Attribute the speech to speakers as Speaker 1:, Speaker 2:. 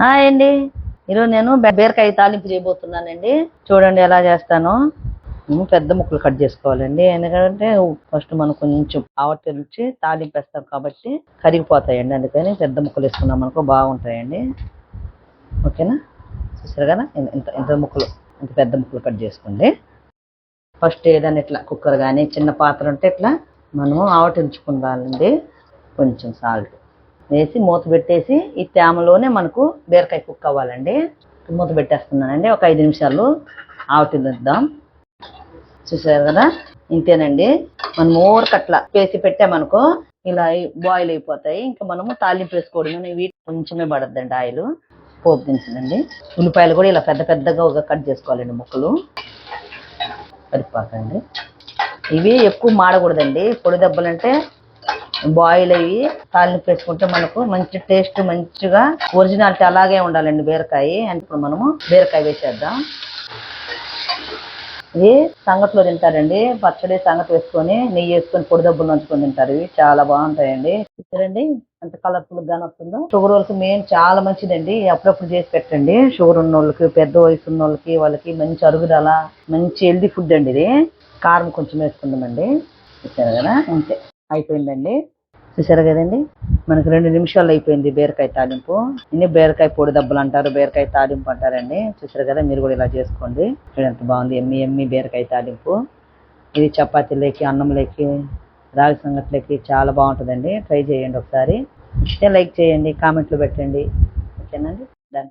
Speaker 1: Hi అండి ఈరోజు నేను బీరకాయ తాలింపు చేయబోతున్నానండి. చూడండి ఎలా చేస్తాను. పెద్ద ముక్కలు కట్ చేసుకోవాలండి. ఎందుకంటే ఫస్ట్ మనం కొంచెం ఆవటి నుంచి తాలింపు వేస్తాం కాబట్టి కరిగిపోతాయండి. అందుకని పెద్ద ముక్కలు వేసుకున్నాం అనుకో బాగుంటాయండి. ఓకేనా? చూసారు కదా? ఇంత ఇంత- ఇంత ముక్కలు ఇంత పెద్ద ముక్కలు కట్ చేసుకోండి. ఫస్ట్ ఏదైనా ఇట్లా కుక్కర్ కానీ చిన్న పాత్ర ఉంటే ఇట్లా మనము ఆవటించుకుందాలండి కొంచెం సాల్ట్. వేసి మూత పెట్టేసి ఈ తేమలోనే మనకు బీరకాయ కుక్ అవ్వాలండి. మూత పెట్టేస్తున్నానండి. ఒక ఐదు నిమిషాలు ఆవటిద్దాం చూసారు కదా? ఇంతేనండి. మనం ఊరికి అట్లా వేసి పెట్టామనుకో ఇలా బాయిల్ అయిపోతాయి. ఇంకా మనము తాలింపు వేసుకోవడం వీటి కొంచెమే పడద్దండి ఆయిల్. పోపు దించదండి ఉల్లిపాయలు కూడా ఇలా పెద్ద పెద్దగా ఒక కట్ చేసుకోవాలండి ముక్కలు. కరిపాకండి ఇవి ఎక్కువ మాడకూడదండి. పొడి దెబ్బలు అంటే బాయిల్ అయ్యి తాలింపు వేసుకుంటే మనకు మంచి టేస్ట్ మంచిగా ఒరిజినాలిటీ అలాగే ఉండాలండి బీరకాయ. అంటే ఇప్పుడు మనము బీరకాయ వేసేద్దాం. ఇది సంగట్లో తింటారండి. పచ్చడి సంగతి వేసుకొని నెయ్యి వేసుకొని పొడి దబ్బులు నంచుకొని తింటారు. ఇవి చాలా బాగుంటాయండి. చూసారండి ఎంత కలర్ఫుల్ గానే వస్తుందో. షుగర్ వాళ్ళకి మెయిన్ చాలా మంచిదండి. అప్పుడప్పుడు చేసి పెట్టండి. షుగర్ ఉన్న వాళ్ళకి పెద్ద వయసు ఉన్న వాళ్ళకి వాళ్ళకి మంచి అరుగుదల మంచి హెల్దీ ఫుడ్ అండి ఇది. కారం కొంచెం వేసుకుందామండి. చూసారు కదా? అంతే. అయిపోయిందండి. చూసారు కదండి? మనకు రెండు నిమిషాలు అయిపోయింది బీరకాయ తాలింపు. ఇన్ని బీరకాయ పొడి దెబ్బలు అంటారు బీరకాయ తాలింపు అంటారండి. చూసారు కదా మీరు కూడా ఇలా చేసుకోండి. ఎంత బాగుంది. ఎమ్మి ఎమ్మి బీరకాయ తాలింపు. ఇది చపాతీలోకి అన్నంలోకి రాగి సంగట్లకి చాలా బాగుంటుందండి. ట్రై చేయండి ఒకసారి. లైక్ చేయండి కామెంట్లు పెట్టండి. ఓకేనండి? డన్